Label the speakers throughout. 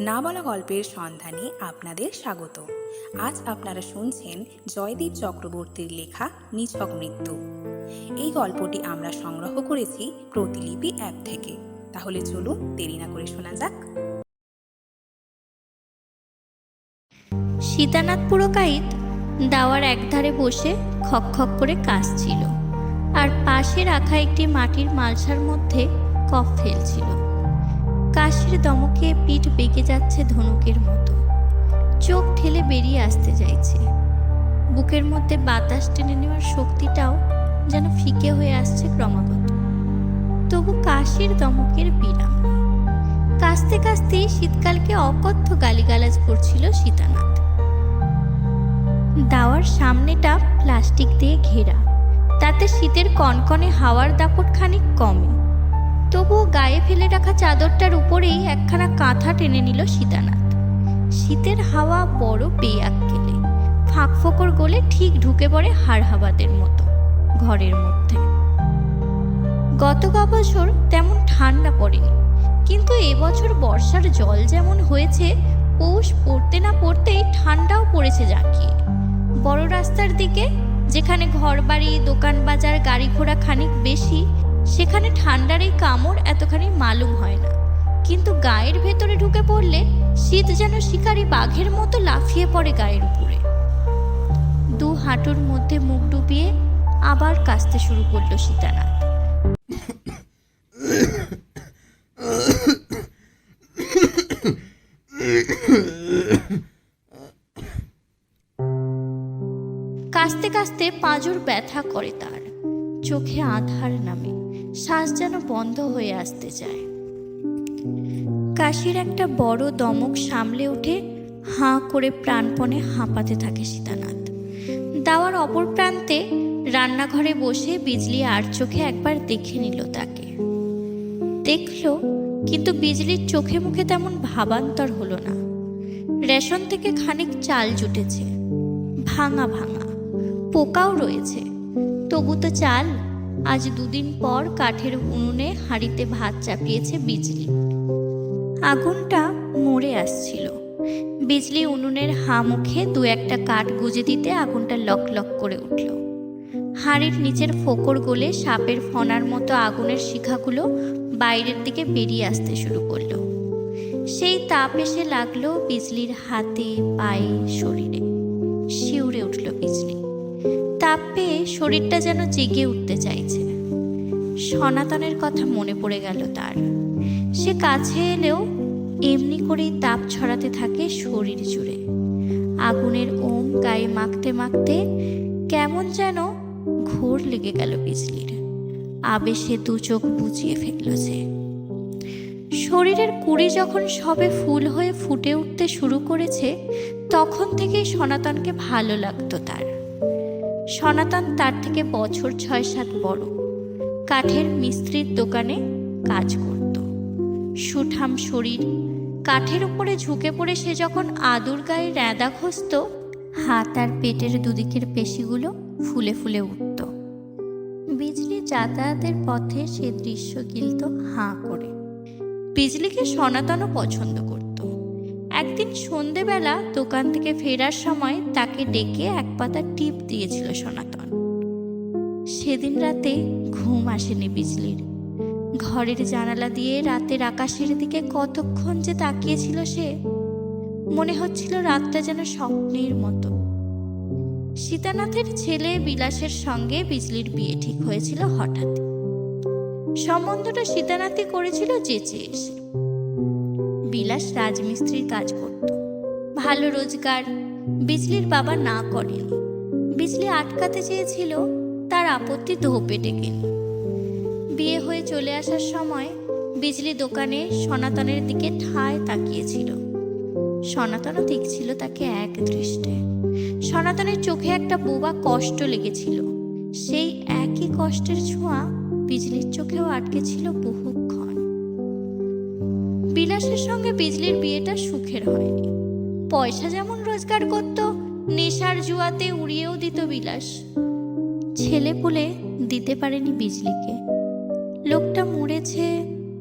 Speaker 1: না বলা গল্পের সন্ধানে আপনাদের স্বাগত। আজ আপনারা শুনছেন জয়দীপ চক্রবর্তীর লেখা নিছক মৃত্যু। এই গল্পটি আমরা সংগ্রহ করেছি প্রতিলিপি অ্যাপ থেকে। তাহলে চলুন দেরি না করে শোনা যাক।
Speaker 2: সীতানাথ পুরকাইত দাওয়ার একধারে বসে খক করে কাশছিল আর পাশে রাখা একটি মাটির মালসার মধ্যে কফ ফেলছিল। কাশির দমকে পিঠ বেঁকে যাচ্ছে ধনুকের মতো। চোখ ঠেলে বেরিয়ে আসতে চাইছে। বুকের মধ্যে বাতাস টেনে নেওয়ার শক্তিটাও যেন ফিকে হয়ে আসছে ক্রমাগত। তবু কাশির দমকের বিরাম। কাশতে কাশতেই শীতকালকে অকথ্য গালিগালাজ করছিল সীতানাথ। দাওয়ার সামনেটা প্লাস্টিক দিয়ে ঘেরা। তাতে শীতের কনকনে হাওয়ার দাপট খানিক কমে। তবুও গায়ে ফেলে রাখা চাদরটার উপরেই একখানা কাঁথা টেনে নিল সীতানাথ। শীতের হাওয়া বড় বেয়াক গেলে ফাঁক ফোকর গলে ঠিক ঢুকে পড়ে হাড়হাবাদের মতো, ঘরের মধ্যে। গত বছর তেমন ঠান্ডা পড়েনি, কিন্তু এবছর বর্ষার জল যেমন হয়েছে, পৌষ পড়তে না পড়তেই ঠান্ডাও পড়েছে জাঁকিয়ে। বড় রাস্তার দিকে, যেখানে ঘরবাড়ি দোকান বাজার গাড়ি ঘোড়া খানিক বেশি সেখানে ঠান্ডার এই কামড় এতখানি মালুম হয় না। কিন্তু গায়ের ভেতরে ঢুকে পড়লে শীত যেন শিকারী বাঘের মতো লাফিয়ে পড়ে গায়ের উপরে। দু হাঁটুর মধ্যে মুখ ডুবিয়ে আবার কাশতে শুরু করল সীতানাথ। কাস্তে কাস্তে পাঁজর ব্যথা করে তার। চোখে আধার নামে। শ্বাস যেন বন্ধ হয়ে আসতে চায়। কাশির একটা বড় দমক সামলে উঠে হাঁ করে প্রাণপণে হাঁপাতে থাকে সীতানাথ। দাওয়ার অপর প্রান্তে রান্নাঘরে বসে বিজলি আর চোখে একবার দেখে নিল তাকে। দেখল, কিন্তু বিজলির চোখে মুখে তেমন ভাবান্তর হলো না। রেশন থেকে খানিক চাল জুটেছে। ভাঙা ভাঙা, পোকাও রয়েছে। তবু তো চাল আজ দুদিন পর কাঠের উনুনে হাঁড়িতে ভাত চাপিয়েছে বিজলি। আগুনটা মরে আসছিল। বিজলি উনুনের হা মুখে দু একটা কাঠ গুজে দিতে আগুনটা লক লক করে উঠল। হাঁড়ির নিচের ফোকর গলে সাপের ফনার মতো আগুনের শিখাগুলো বাইরের দিকে বেরিয়ে আসতে শুরু করল। সেই তাপ এসে লাগল বিজলির হাতে, পায়ে, শরীরে। তাপ পেয়ে শরীরটা যেন জেগে উঠতে চাইছে। সনাতনের কথা মনে পড়ে গেল তার। সে কাছে এলেও এমনি করেই তাপ ছড়াতে থাকে শরীর জুড়ে। আগুনের ওম গায়ে মাখতে মাখতে কেমন যেন ঘোর লেগে গেল বিজলির। আবেশে দু চোখ বুঝিয়ে ফেলল যে শরীরের কুড়ি যখন সবে ফুল হয়ে ফুটে উঠতে শুরু করেছে, তখন থেকেই সনাতনকে ভালো লাগতো তার। সনাতন তার থেকে বছর ছয় সাত বড়। কাঠের মিস্ত্রির দোকানে কাজ করত। সুঠাম শরীর, কাঠের উপরে ঝুঁকে পড়ে সে যখন আদুর গায়ে র্যাদা ঘষত হাত আর পেটের দুদিকের পেশিগুলো ফুলে ফুলে উঠত। বিজলি যাতায়াতের পথে সে দৃশ্য গিলত হাঁ করে। বিজলিকে সনাতনও পছন্দ করত। একদিন সন্ধেবেলা দোকান থেকে ফেরার সময় তাকে ডেকে এক পাতা টিপ দিয়েছিল সনাতন। সেদিন রাতে ঘুম আসেনি বিজলির। ঘরের জানালা দিয়ে রাতের আকাশের দিকে কতক্ষণ যে তাকিয়েছিল সে, মনে হচ্ছিল রাতটা যেন স্বপ্নের মতো। সীতানাথের ছেলে বিলাসের সঙ্গে বিজলির বিয়ে ঠিক হয়েছিল হঠাৎ। সম্বন্ধটা সীতানাথই করেছিল যেচে এসে। বিলাস রাজমিস্ত্রির কাজ করত। ভালো রোজগার বিজলির বাবা না করেনি। বিজলি আটকাতে চেয়েছিল, তার আপত্তি ধোপে ডেকেনি বিয়ে হয়ে চলে আসার সময় বিজলি দোকানে সনাতনের দিকে ঠায় তাকিয়েছিল। সনাতনও দেখছিল তাকে এক দৃষ্টে। সনাতনের চোখে একটা বোবা কষ্ট লেগেছিল। সেই একই কষ্টের ছোঁয়া বিজলির চোখেও আটকে ছিল বহুক্ষণ বিলাসের সঙ্গে বিজলির বিয়েটা সুখের হয়নি পয়সা যেমন রোজগার করত, নেশার জুয়াতে উড়িয়েও দিত বিলাস। ছেলে পুলে দিতে পারেনি বিজলিকে। লোকটা মরেছে,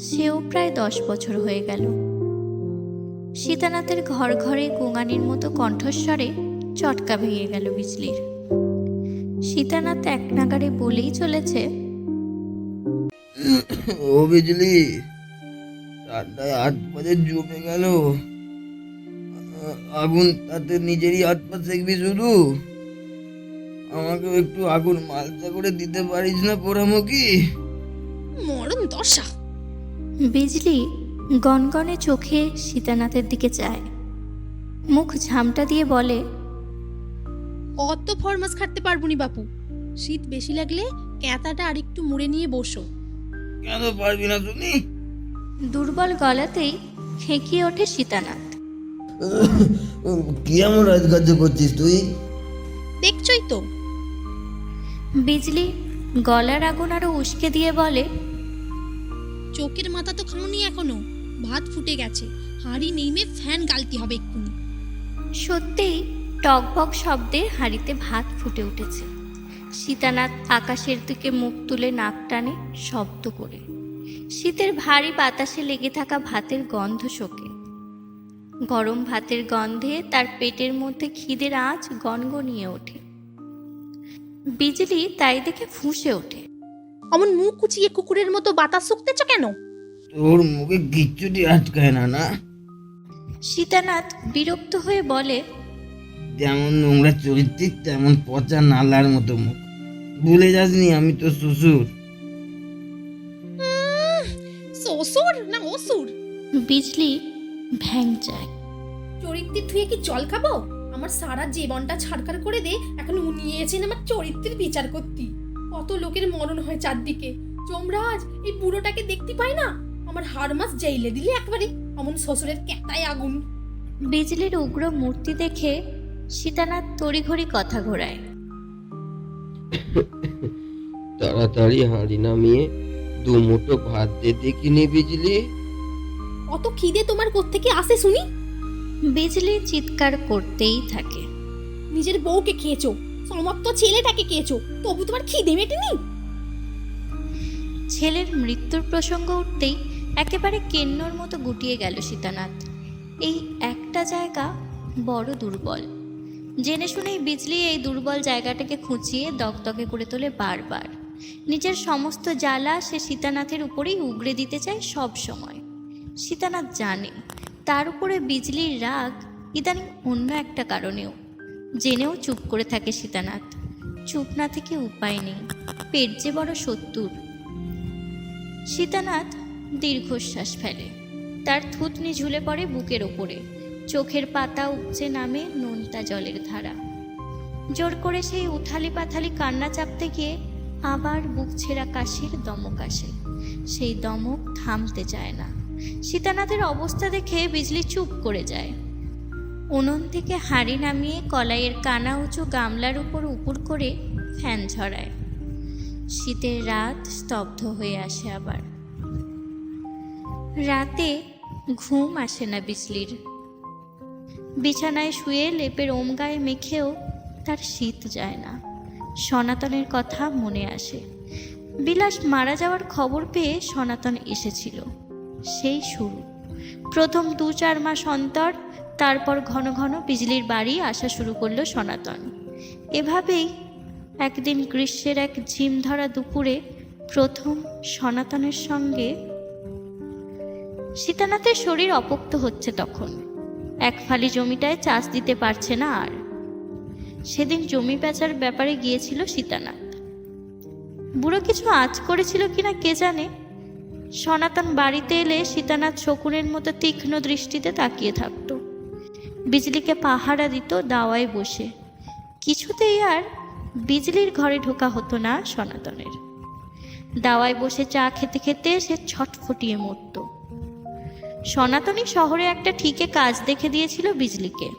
Speaker 2: সেও প্রায় দশ বছর হয়ে গেল। সীতানাথের ঘর ঘরে গোঙানির মতো কণ্ঠস্বরে চটকা ভেঙে গেল বিজলির। সীতানাথ এক নাগারে বলেই চলেছে,
Speaker 3: ও বিজলি ঠান্ডায় হাত পাতে জমে গেল। আগুন তাতে নিজেরই হাত পা শুধু। আমাকেও একটু আগুন মালসা করে দিতে পারিস না পোড়ামুখী।
Speaker 4: মরণ দশা।
Speaker 2: বিজলি গনগনে চোখে সীতানাথের দিকে চায় মুখ ঝামটা দিয়ে বলে
Speaker 4: অত ফরমাস খাটতে পারব নি বাপু। শীত বেশি লাগলে ক্যাঁতাটা আর একটু মুড়ে নিয়ে বসো।
Speaker 3: কেন পারবি না শুনি?
Speaker 2: দুর্বল গলাতেই খেঁকিয়ে ওঠে সীতানাথ।
Speaker 3: কি এমন রাজকার্য করছিস তুই?
Speaker 4: দেখছই তো।
Speaker 2: বিজলি গলার আগুন আরও উস্কে দিয়ে বলে
Speaker 4: চোখের মাথা তো খাওনি এখনও ভাত ফুটে গেছে হাঁড়ি নেইমে ফ্যান গালতে হবে এক্ষুনি।
Speaker 2: সত্যিই টকবক শব্দে হাঁড়িতে ভাত ফুটে উঠেছে। সীতানাথ আকাশের দিকে মুখ তুলে নাক টানে শব্দ করে। শীতের ভারী বাতাসে লেগে থাকা ভাতের গন্ধ শোকে। গরম ভাতের গন্ধে তার পেটের মধ্যে খিদের আঁচ গনগনিয়ে ওঠে। বিজলি তাই দেখে ফুঁসে ওঠে।
Speaker 4: অমন মুখ কুচিয়ে কুকুরের মতো বাতাস শুকতেছ কেন?
Speaker 3: তোর মুখে কিচ্ছুটি আটকায় না না?
Speaker 2: সীতানাথ বিরক্ত হয়ে বলে
Speaker 3: যেমন নোংরা চরিত্রিক তেমন পচা নালার মতো মুখ। ভুলে যাসনি আমি তো শ্বশুর।
Speaker 2: বিজলি ভ্যাং চায়
Speaker 5: চরিত্রের ধুয়ে কি জল খাব? আমার সারা জীবনটা ছাড়কার করে দে এখন উনি উনিয়েছেন আমার চরিত্রের বিচার করতি। কত লোকের মরণ হয় চারদিকে। যমরাজ এই বুড়োটাকে দেখতে পাই না? আমার হাড় মাস জেইলে দিলে একবারে অমন শ্বশুরের ক্যাতায় আগুন।
Speaker 2: বিজলির উগ্র মূর্তি দেখে সীতানাথ তড়িঘড়ি কথা ঘোরায়।
Speaker 6: তাড়াতাড়ি হাঁড়ি নামিয়ে দু মুঠো ভাত দে দেখিনি বিজলি।
Speaker 5: অত খিদে তোমার কোত্থেকে আসে শুনি?
Speaker 2: বিজলি চিৎকার করতেই থাকে।
Speaker 5: নিজের বউকে খেয়েছো সমাপ্ত ছেলেটাকে খেয়েছো তবু তোমার খিদে মেটেনি?
Speaker 2: ছেলের মৃত্যুর প্রসঙ্গ উঠতেই একেবারে কেন্নর মতো গুটিয়ে গেল সীতানাথ। এই একটা জায়গা বড় দুর্বল। জেনে শুনেই বিজলি এই দুর্বল জায়গাটাকে খুঁচিয়ে দগদগে করে তোলে বারবার। নিজের সমস্ত জ্বালা সে সীতানাথের উপরেই উগড়ে দিতে চায় সব সময়। সীতানাথ জানে। তার উপরে বিজলির রাগ ইদানিং অন্য একটা কারণেও। জেনেও চুপ করে থাকে সীতানাথ। চুপ না থেকে উপায় নেই। পেট যে বড় সত্তর সীতানাথ দীর্ঘশ্বাস ফেলে। তার থুতনি ঝুলে পড়ে বুকের ওপরে। চোখের পাতা উপচে নামে নোনতা জলের ধারা। জোর করে সেই উথালি পাথালি কান্না চাপতে গিয়ে আবার বুক ছেঁড়া কাশির দমক আসে। সেই দমক থামতে চায় না। সীতানাথের অবস্থা দেখে বিজলি চুপ করে যায়। উনুন থেকে হাঁড়ি নামিয়ে কলাইয়ের কানা উঁচু গামলার উপর উপুর করে ফ্যান ঝরায়। শীতের রাত স্তব্ধ হয়ে আসে আবার। রাতে ঘুম আসে না বিজলির। বিছানায় শুয়ে লেপের ওম গায়ে মেখেও তার শীত যায় না। সনাতনের কথা মনে আসে। বিলাস মারা যাওয়ার খবর পেয়ে সনাতন এসেছিল। সেই শুরু। প্রথম দু চার মাস অন্তর তারপর ঘন ঘন বিজলির বাড়ি আসা শুরু করল সনাতন। এভাবেই একদিন গ্রীষ্মের এক ঝিম ধরা দুপুরে প্রথম সনাতনের সঙ্গে সীতানাথের শরীর অপোক্ত হচ্ছে তখন। এক ফালি জমিটায় চাষ দিতে পারছে না আর। সেদিন জমি বেচার ব্যাপারে গিয়েছিল সীতানাথ। বুড়ো কিছু আজ করেছিল কিনা কে জানে? সনাতন বাড়িতে এলে সীতানাথ শকুনের মতো তীক্ষ্ণ দৃষ্টিতে তাকিয়ে থাকতো। বিজলিকে পাহারা দিত দাওয়ায় বসে। কিছুতেই আর বিজলির ঘরে ঢোকা হতো না সনাতনের। দাওয়ায় বসে চা খেতে খেতে সে ছটফটিয়ে মরত। সনাতনী শহরে একটা ঠিকে কাজ দেখে দিয়েছিল বিজলিকে।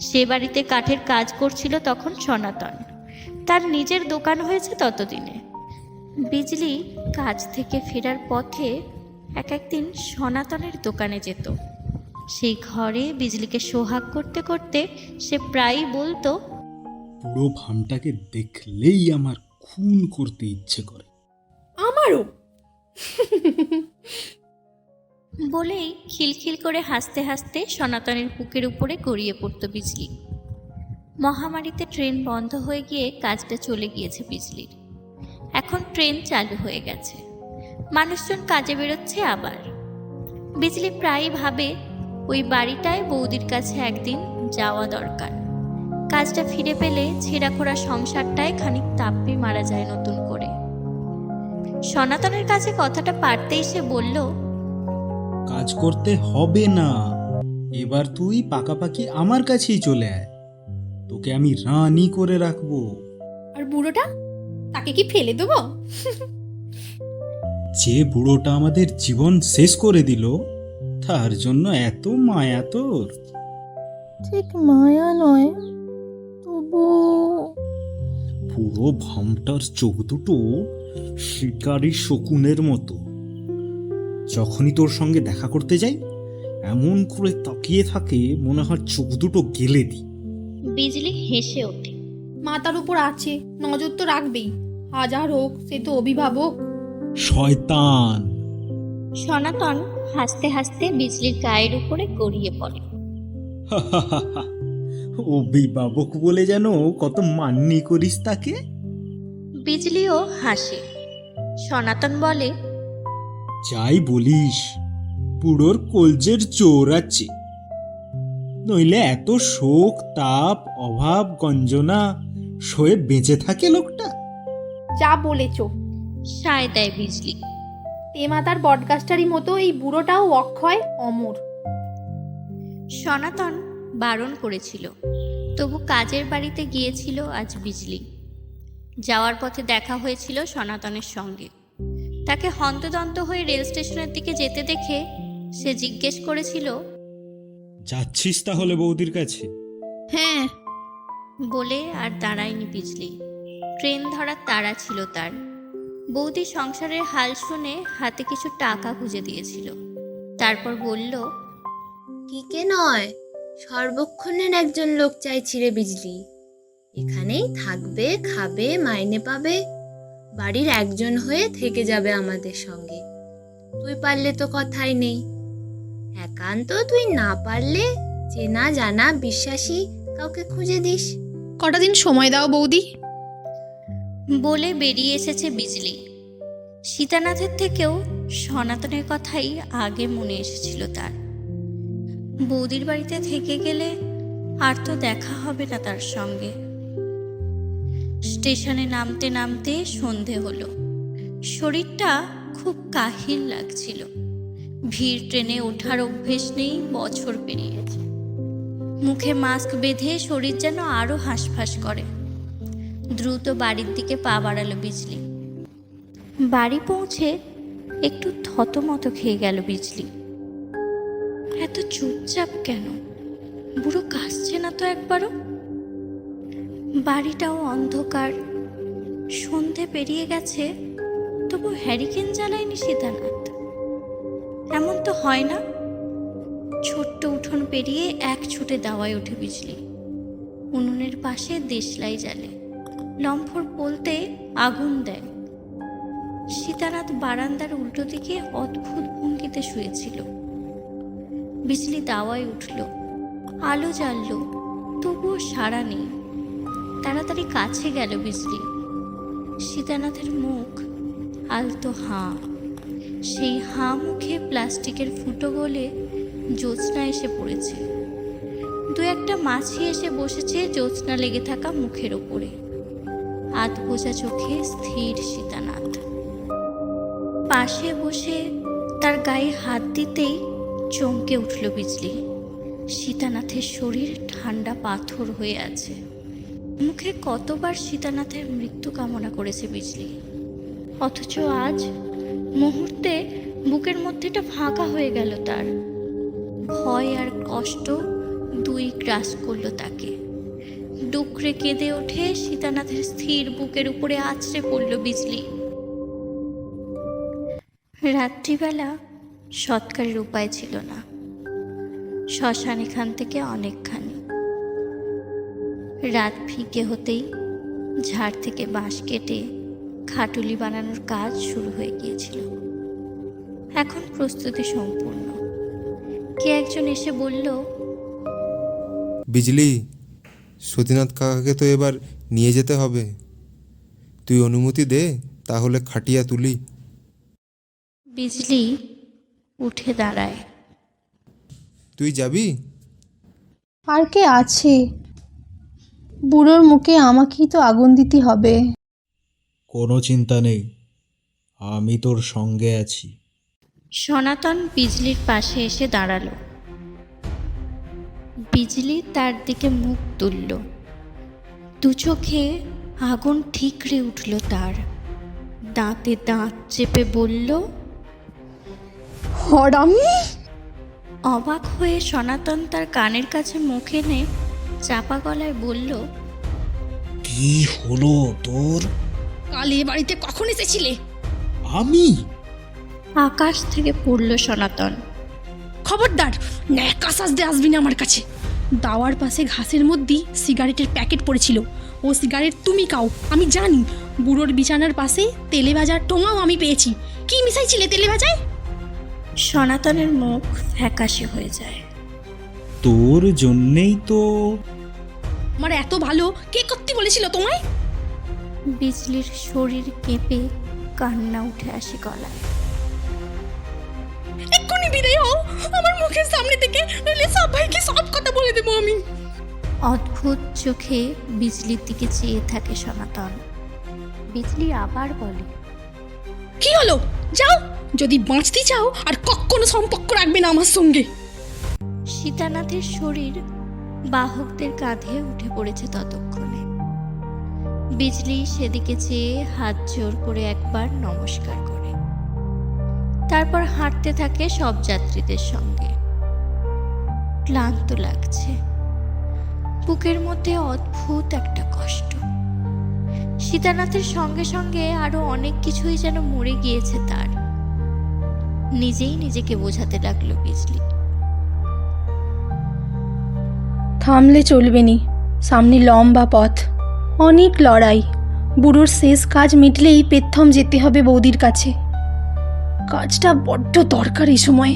Speaker 2: সে বাড়িতে কাঠের কাজ করছিল তখন সনাতন। তার নিজের দোকান হয়েছে ততদিনে। বিজলি কাজ থেকে ফেরার পথে এক একদিন সনাতনের দোকানে যেত। সেই ঘরে বিজলিকে সোহাগ করতে করতে সে প্রায়ই বলতো
Speaker 7: পুরো ভামটাকে দেখলেই আমার খুন করতে ইচ্ছে করে।
Speaker 5: আমারও।
Speaker 2: বলেই খিলখিল করে হাসতে হাসতে সনাতনের বুকের উপরে গড়িয়ে পড়তো বিজলি। মহামারীতে ট্রেন বন্ধ হয়ে গিয়ে কাজটা চলে গিয়েছে বিজলির। এখন ট্রেন চালু হয়ে গেছে। মানুষজন কাজে বেরোচ্ছে আবার। বিজলি প্রায়ই ভাবে ওই বাড়িটায় বৌদির কাছে একদিন যাওয়া দরকার। কাজটা ফিরে পেলে ছেঁড়াখোড়া সংসারটায় খানিক তাপ্পি মারা যায় নতুন করে। সনাতনের কাছে কথাটা পারতেই সে বলল
Speaker 7: কাজ করতে হবে না। এবার তুই পাকাপাকি আমার কাছেই চলে আয়। তোকে আমি রানী করে রাখব।
Speaker 5: আর বুড়োটা? তাকে কি ফেলে দেবো?
Speaker 7: যে বুড়োটা আমাদের জীবন শেষ করে দিল তার জন্য এত মায়া তোর।
Speaker 8: ঠিক মায়া নয় তবু
Speaker 7: পুরো ভামটার চোখ দুটো শিকারি শকুনের মতো। যখনই তোর সঙ্গে দেখা করতে যাই এমন করে তাকিয়ে থাকে মনে হয় চোখ দুটো গেলে দি।
Speaker 2: বিজলি হেসে ওঠে।
Speaker 5: মাথার উপর আছে নজর তো রাখবেই। হাজার হোক সে তো অভিভাবক।
Speaker 7: শয়তান।
Speaker 2: সনাতন হাসতে হাসতে বিজলির গায়ের উপরে গড়িয়ে পড়ে।
Speaker 7: অভিভাবক বলে যেন কত মান্যি করিস তাকে।
Speaker 2: বিজলিও হাসে। সনাতন বলে
Speaker 7: যাই বলিস পুরোর কলজের চোর আছে। নইলে এত শোক তাপ অভাব গঞ্জনা সয়ে বেঁচে থাকে লোকটা?
Speaker 5: যা বলেছ।
Speaker 2: সায় দেয় বিজলি।
Speaker 5: তেমাতার বটগাছটারই মতো এই বুড়োটাও অক্ষয় অমর।
Speaker 2: সনাতন বারণ করেছিল। তবু কাজের বাড়িতে গিয়েছিল আজ বিজলি। যাওয়ার পথে দেখা হয়েছিল সনাতনের সঙ্গে। তাকে হন্তদন্ত হয়ে রেল স্টেশনের দিকে যেতে দেখে সে জিজ্ঞেস করেছিল
Speaker 7: যাচ্ছিস তাহলে বৌদির কাছে?
Speaker 4: হ্যাঁ
Speaker 2: বলে আর দাঁড়ায়নি বিজলি। ট্রেন ধরার তাড়া ছিল তার। বৌদি সংসারের হাল শুনে হাতে কিছু টাকা খুঁজে দিয়েছিল। তারপর বলল
Speaker 9: কিকে নয়? সর্বক্ষণের একজন লোক চাইছি রে বিজলি। এখানেই থাকবে, খাবে, মাইনে পাবে। বাড়ির একজন হয়ে থেকে যাবে আমাদের সঙ্গে। তুই পারলে তো কথাই নেই। একান্ত তুই না পারলে চেনা জানা বিশ্বাসী কাউকে খুঁজে দিস।
Speaker 4: কটা দিন সময় দাও বৌদি?
Speaker 2: বলে বেরিয়ে এসেছে বিজলি। সীতানাথের থেকেও সনাতনের কথাই আগে মনে এসেছিল তার। বৌদির বাড়িতে থেকে গেলে আর তো দেখা হবে না তার সঙ্গে। স্টেশনে নামতে নামতে সন্ধে হলো। শরীরটা খুব কাহিল লাগছিল। ভিড় ট্রেনে ওঠার অভ্যেস নেই বছর পেরিয়েছে। মুখে মাস্ক বেঁধে শরীর যেন আরও হাঁসফাঁস করে। দ্রুত বাড়ির দিকে পা বাড়ালো বিজলি। বাড়ি পৌঁছে একটু থতমত খেয়ে গেল বিজলি। এত চুপচাপ কেন? বুড়ো কাশছে না তো একবারও? বাড়িটাও অন্ধকার। সন্ধে পেরিয়ে গেছে, তবু হ্যারিকেন জ্বালায়নি সীতানাথ এমন তো হয় না। ছোট্ট উঠোন পেরিয়ে এক ছুটে দাওয়ায় ওঠে বিজলি উনুনের পাশে দেশলাই জ্বালে। লম্ফর বলতে আগুন দেয়। সীতানাথ বারান্দার উল্টো দিকে অদ্ভুত ভঙ্গিতে শুয়েছিল। বিজলি দাওয়ায় উঠল। আলো জ্বালল। তবুও সাড়া নেই। তাড়াতাড়ি কাছে গেল বিজলি। সীতানাথের মুখ আলতো হাঁ। সেই হাঁ মুখে প্লাস্টিকের ফুটো গলে জ্যোৎস্না এসে পড়েছে। দু একটা মাছি এসে বসেছে জ্যোৎস্না লেগে থাকা মুখের ওপরে। আধ বোঝা চোখে স্থির সীতানাথ। পাশে বসে তার গায়ে হাত দিতেই চমকে উঠল বিজলি। সীতানাথের শরীর ঠান্ডা পাথর হয়ে আছে। মুখে কতবার সীতানাথের মৃত্যু কামনা করেছে বিজলি। অথচ আজ মুহূর্তে বুকের মধ্যেটা ফাঁকা হয়ে গেল তার। ভয় আর কষ্ট দুই গ্রাস করল তাকে। ডুকরে কেঁদে ওঠে সীতানাথের স্থির বুকের উপরে আছড়ে পড়ল বিজলি। রাত্রিবেলা সৎকারের উপায় ছিল না। শ্মশান এখান থেকে অনেকখানি। রাত ফিকে হতেই ঝাড় থেকে বাঁশ কেটে খাটুলি বানানোর কাজ শুরু হয়ে গিয়েছিল। এখন প্রস্তুতি সম্পূর্ণ। কে একজন এসে বলল
Speaker 10: বিজলি সতীনাথ কাকাকে তো এবার নিয়ে যেতে হবে। তুই অনুমতি দে তাহলে খাটিয়া তুলি।
Speaker 2: বিজলি উঠে দাঁড়ায়।
Speaker 10: তুই যাবি?
Speaker 8: আর কে আছে? বুড়োর মুখে আমাকেই তো আগুন দিতে হবে।
Speaker 7: কোনো চিন্তা নেই আমি তোর সঙ্গে আছি।
Speaker 2: সনাতন বিজলির পাশে এসে দাঁড়াল। বিজলি তার দিকে মুখ তুলল। দু চোখে আগুন ঠিকরে উঠল তার। দাঁতে দাঁত চেপে বলল
Speaker 8: হরামি।
Speaker 2: অবাক হয়ে সনাতন তার কানের কাছে মুখ এনে চাপা গলায় বলল
Speaker 7: কি হলো তোর?
Speaker 5: কাল এ বাড়িতে কখন এসেছিলে?
Speaker 7: আমি?
Speaker 2: আকাশ থেকে পড়ল সনাতন।
Speaker 5: খবরদার ন্যাকা সাজতে আসবি না আমার কাছে। দাওয়ার পাশে ঘাসের মধ্যেই সিগারেটের প্যাকেট পড়েছিল। ও সিগারেট তুমি খাও আমি জানি। বুড়োর বিছানার পাশে তেলে ভাজার টোঙাও আমি পেয়েছি। কি মিশাইছিলে তেলে ভাজায়
Speaker 2: সনাতনের মুখ ফ্যাকাশে হয়ে যায়।
Speaker 7: তোর জন্যেই তো
Speaker 5: আমার এত ভালো কে করতে বলেছিল তোমায়?
Speaker 2: বিজলির শরীর কেঁপে কান্না উঠে আসে গলায়।
Speaker 5: বিদায় হও। আমার মুখের সামনে থেকে নইলে সব ভাইকে সব কথা বলে দেবো আমি।
Speaker 2: অদ্ভুত চোখে বিজলির দিকে চেয়ে থাকে সনাতন। বিজলি আবার বলে
Speaker 5: কি হলো? যাও যদি বাঁচতে চাও আর কখনো সম্পর্ক রাখবে না আমার সঙ্গে।
Speaker 2: সীতানাথের শরীর বাহকদের কাঁধে উঠে পড়েছে ততক্ষণে। বিজলি সেদিকে চেয়ে হাত জোর করে একবার নমস্কার করে। তারপর হাঁটতে থাকে সব যাত্রীদের সঙ্গে। ক্লান্ত লাগছে। বুকের মধ্যে অদ্ভুত একটা কষ্ট। সীতানাথের সঙ্গে সঙ্গে আরও অনেক কিছুই যেন মরে গিয়েছে তার। নিজেই নিজেকে বোঝাতে লাগল বিজলি।
Speaker 8: থামলে চলবে নি। সামনে লম্বা পথ। অনেক লড়াই। বুড়োর শেষ কাজ মিটলেই পেথম যেতে হবে বৌদির কাছে। কাজটা বড্ড দরকার এই সময়।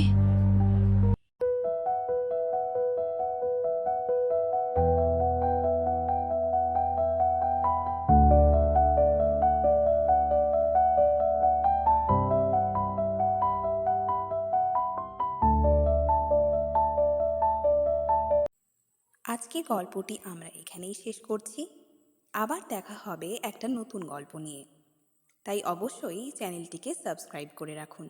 Speaker 1: আজকের গল্পটি আমরা এখানেই শেষ করছি। আবার দেখা হবে একটা নতুন গল্প নিয়ে। তাই অবশ্যই চ্যানেলটিকে সাবস্ক্রাইব করে রাখুন।